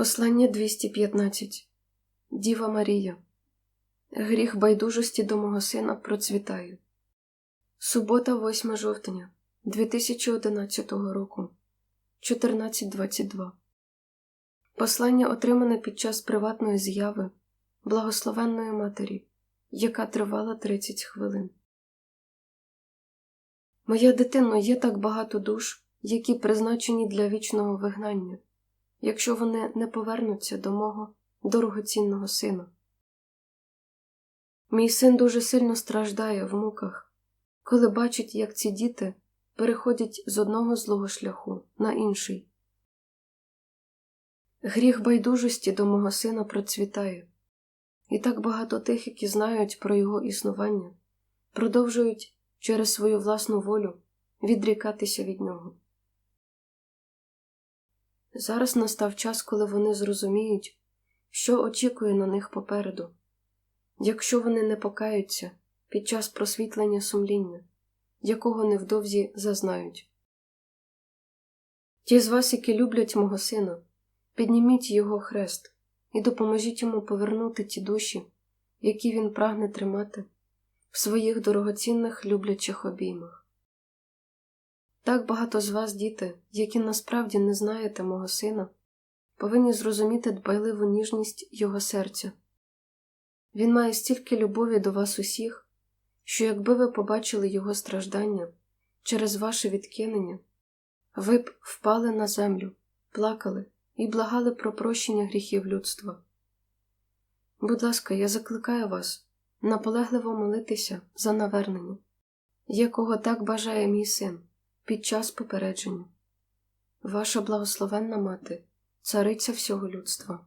Послання 215 Діва Марія. Гріх байдужості до мого сина процвітає. Субота, 8 жовтня 2011 року. 14.22. Послання отримане під час приватної зяви благословенної матері, яка тривала 30 хвилин. Моя дитино, є так багато душ, які призначені для вічного вигнання, якщо вони не повернуться до мого дорогоцінного сина. Мій син дуже сильно страждає в муках, коли бачить, як ці діти переходять з одного злого шляху на інший. Гріх байдужості до мого сина процвітає, і так багато тих, які знають про його існування, продовжують через свою власну волю відрікатися від нього. Зараз настав час, коли вони зрозуміють, що очікує на них попереду, якщо вони не покаються під час просвітлення сумління, якого невдовзі зазнають. Ті з вас, які люблять мого сина, підніміть його хрест і допоможіть йому повернути ті душі, які він прагне тримати в своїх дорогоцінних люблячих обіймах. Так багато з вас, діти, які насправді не знаєте мого сина, повинні зрозуміти дбайливу ніжність його серця. Він має стільки любові до вас усіх, що якби ви побачили його страждання через ваше відкинення, ви б впали на землю, плакали і благали про прощення гріхів людства. Будь ласка, я закликаю вас наполегливо молитися за навернення, якого так бажає мій син під час попередження. Ваша благословенна мати, цариця всього людства.